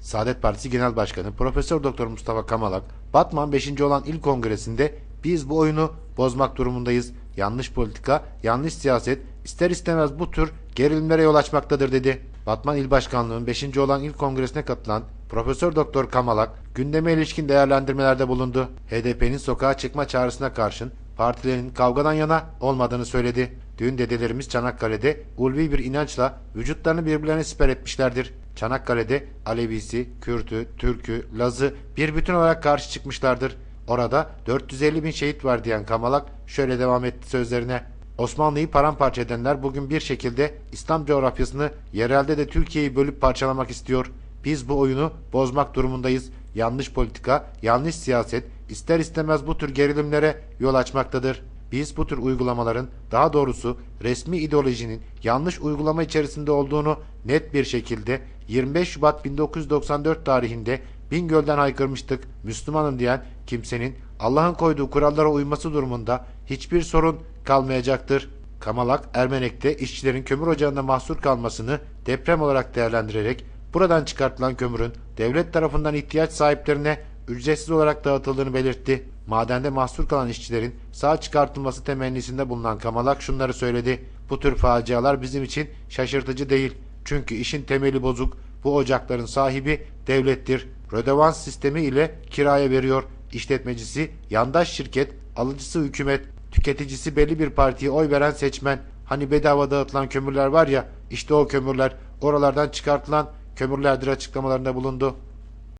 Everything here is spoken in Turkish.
Saadet Partisi Genel Başkanı Profesör Doktor Mustafa Kamalak, Batman 5. olan il kongresinde biz bu oyunu bozmak durumundayız. Yanlış politika, yanlış siyaset ister istemez bu tür gerilimlere yol açmaktadır dedi. Batman İl Başkanlığı'nın 5. olan il kongresine katılan Profesör Doktor Kamalak gündeme ilişkin değerlendirmelerde bulundu. HDP'nin sokağa çıkma çağrısına karşın partilerin kavgadan yana olmadığını söyledi. Düğün dedelerimiz Çanakkale'de ulvi bir inançla vücutlarını birbirlerine siper etmişlerdir. Çanakkale'de Alevisi, Kürtü, Türkü, Lazı bir bütün olarak karşı çıkmışlardır. Orada 450 bin şehit var diyen Kamalak şöyle devam etti sözlerine. Osmanlı'yı paramparça edenler bugün bir şekilde İslam coğrafyasını yerelde de Türkiye'yi bölüp parçalamak istiyor. Biz bu oyunu bozmak durumundayız. Yanlış politika, yanlış siyaset ister istemez bu tür gerilimlere yol açmaktadır. Biz bu tür uygulamaların, daha doğrusu resmi ideolojinin yanlış uygulama içerisinde olduğunu net bir şekilde 25 Şubat 1994 tarihinde Bingöl'den haykırmıştık. Müslümanım diyen kimsenin Allah'ın koyduğu kurallara uyması durumunda hiçbir sorun kalmayacaktır. Kamalak, Ermenek'te işçilerin kömür ocağında mahsur kalmasını deprem olarak değerlendirerek buradan çıkartılan kömürün devlet tarafından ihtiyaç sahiplerine ücretsiz olarak dağıtıldığını belirtti. Madende mahsur kalan işçilerin sağ çıkartılması temennisinde bulunan Kamalak şunları söyledi. Bu tür facialar bizim için şaşırtıcı değil. Çünkü işin temeli bozuk. Bu ocakların sahibi devlettir. Rödevans sistemi ile kiraya veriyor. İşletmecisi yandaş şirket, alıcısı hükümet, tüketicisi belli bir partiye oy veren seçmen. Hani bedava dağıtılan kömürler var ya, işte o kömürler oralardan çıkartılan kömürlerdir açıklamalarında bulundu.